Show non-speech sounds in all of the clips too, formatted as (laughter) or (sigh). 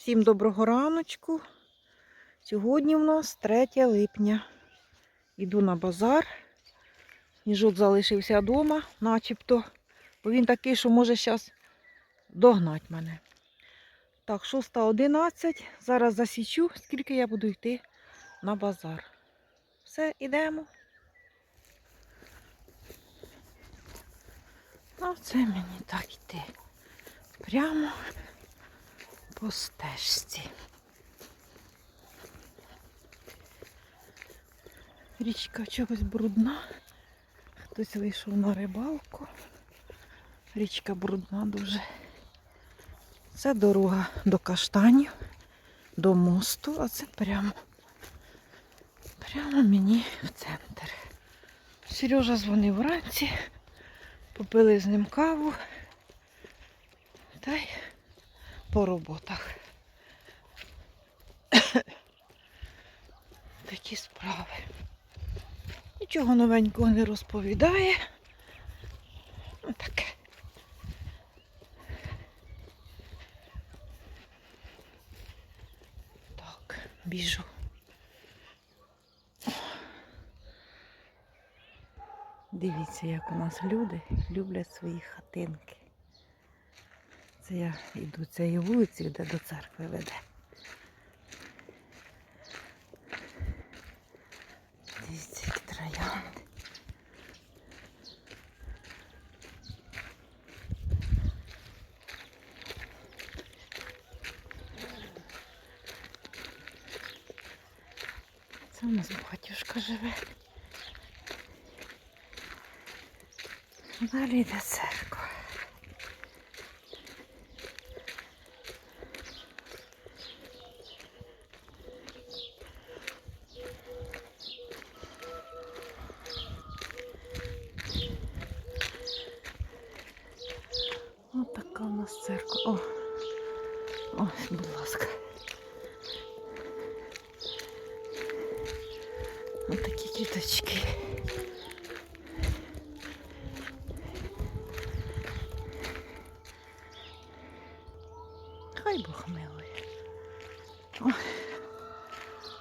Всім доброго раночку. Сьогодні в нас 3 липня. Іду на базар. Ніжок залишився вдома, начебто. Бо він такий, що може зараз догнати мене. Так, 6.11. Зараз засічу, скільки я буду йти на базар. Все, ідемо. А це мені так йти. Прямо по стежці. Річка чогось брудна. Хтось вийшов на рибалку. Річка брудна дуже. Це дорога до каштанів, до мосту, а це прямо, прямо мені в центр. Сережа дзвонив вранці, попили з ним каву. Та й по роботах. (coughs) Такі справи. Нічого новенького не розповідає. Ну, таке. Так, біжу. Дивіться, як у нас люди люблять свої хатинки. Це я йду цією вулицею, де до церкви веде. Дивіться, які троянди. Це у нас батюшка живе. Далі йде церква. Ось така у нас церква. О, ось, будь ласка. Ось такі квіточки. Хай Бог милує.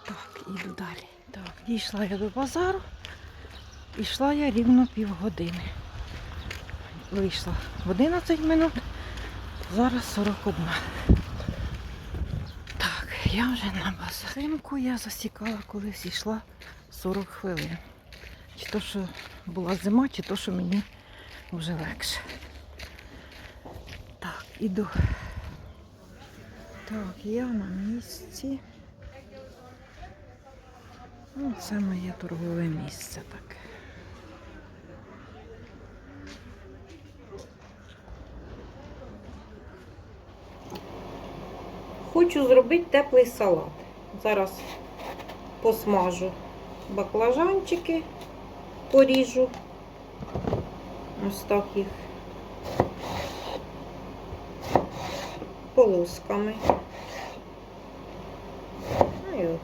Так, іду далі. Так, дійшла я до базару. І йшла я рівно півгодини. Вийшла в 11 минут, зараз 41. Так, я вже на базаринку я засікала, колись йшла 40 хвилин. Чи то, що була зима, чи то, що мені вже легше. Так, іду. Так, я на місці. Ну, це моє торгове місце таке. Хочу зробити теплий салат. Зараз посмажу баклажанчики, поріжу. Ось так їх полосками. Ну і отак.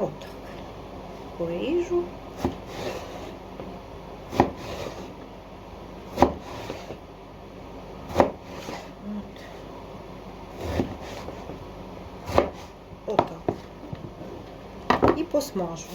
Отак. Поріжу. От. Отак. І посмажу.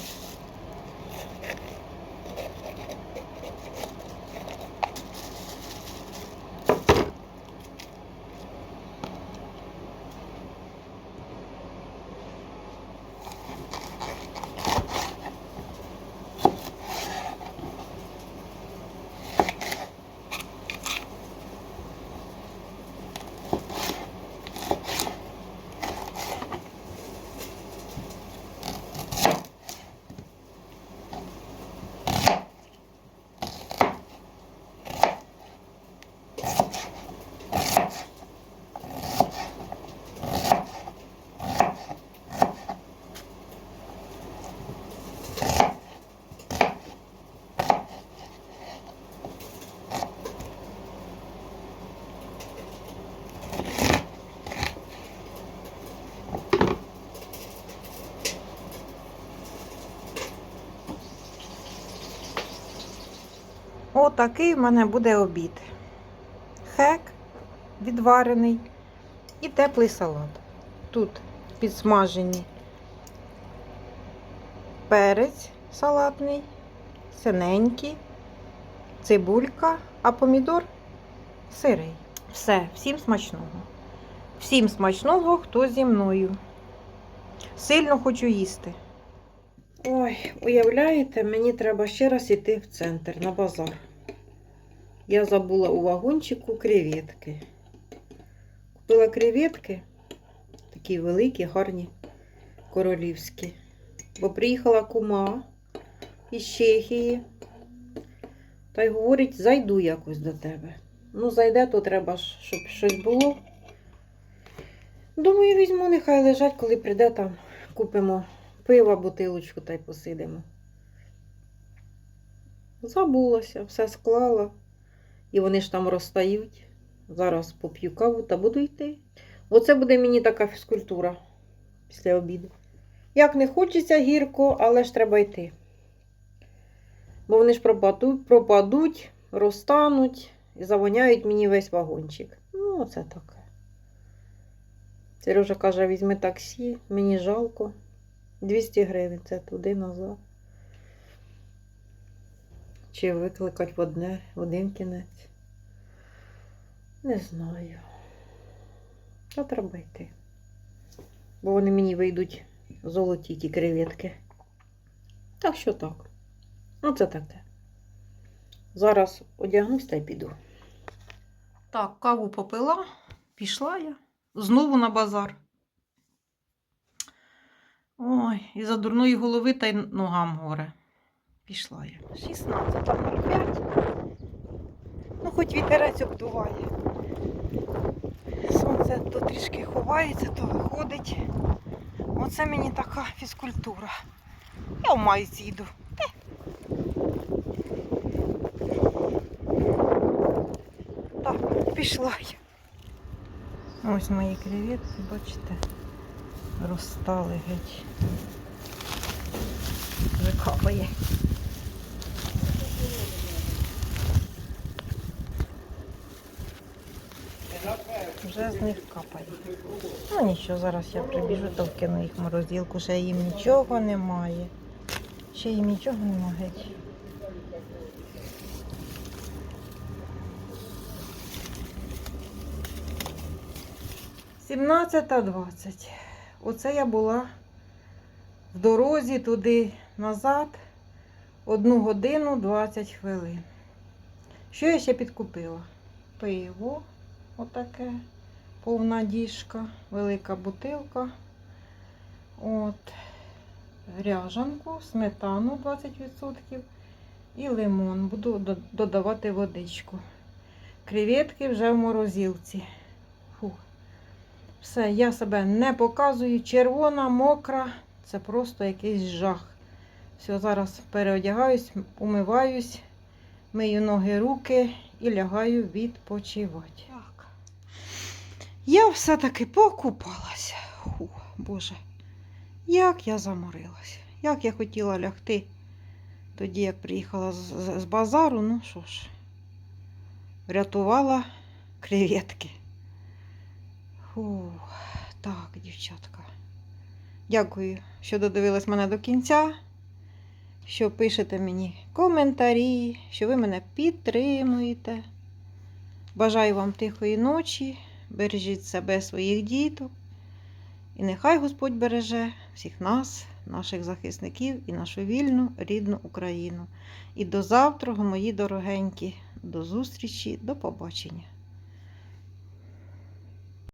Отакий в мене буде обід. Хек відварений І теплий салат. Тут підсмажені перець салатний, синенький, цибулька, а помідор сирий. Все, всім смачного. Всім смачного, хто зі мною. Сильно хочу їсти. Ой, уявляєте, мені треба ще раз іти в центр на базар. Я забула у вагончику креветки. Купила креветки, такі великі, гарні, королівські. Бо приїхала кума із Чехії. Та й говорить, зайду якось до тебе. Ну, зайде, то треба, щоб щось було. Думаю, візьму, нехай лежать, коли прийде там, купимо пива, бутилочку та й посидимо. Забулася, все склала. І вони ж там розстають. Зараз поп'ю каву та буду йти. Оце буде мені така фізкультура після обіду. Як не хочеться гірко, але ж треба йти. Бо вони ж пропадуть, пропадуть розтануть і завоняють мені весь вагончик. Ну, оце таке. Сережа каже, візьми таксі, мені жалко. 200 гривень це туди назад. Чи викликати в, одне, в один кінець? Не знаю. Та треба йти. Бо вони мені вийдуть золоті ті креветки. Так що так. Ну, це таке. Зараз одягнусь та й піду. Так, каву попила, пішла я. Знову на базар. Ой, і за дурної голови та й ногам горе. Пішла я. 16.05. Ну, хоч вітерець обдуває. Сонце то трішки ховається, то виходить. Оце мені така фізкультура. Я в майці йду. Е. Так, пішла я. Ось мої креветки, бачите, розстали геть. Вже капає. Вже з них капає. Ну нічого, зараз я прибіжу, то вкину їх в морозилку, ще їм нічого немає. Ще їм нічого немає геть. Сімнадцята двадцять. Оце я була в дорозі туди назад одну годину 20 хвилин. Що я ще підкупила? Пиво, отаке, повна діжка, велика бутилка. От, ряжанку, сметану 20% і лимон. Буду додавати водичку. Креветки вже в морозилці. Все, я себе не показую. Червона, мокра. Це просто якийсь жах. Все, зараз переодягаюсь, умиваюсь, мию ноги, руки і лягаю відпочивати. Так. Я все-таки покупалася. Фу, Боже, як я заморилася. Як я хотіла лягти тоді, як приїхала з, з- з базару, ну що ж, врятувала креветки. Фу, так, дівчатка. Дякую, що додивились мене до кінця, що пишете мені коментарі, що ви мене підтримуєте. Бажаю вам тихої ночі, бережіть себе, своїх діток. І нехай Господь береже всіх нас, наших захисників і нашу вільну рідну Україну. І до завтра, мої дорогенькі, до зустрічі, до побачення.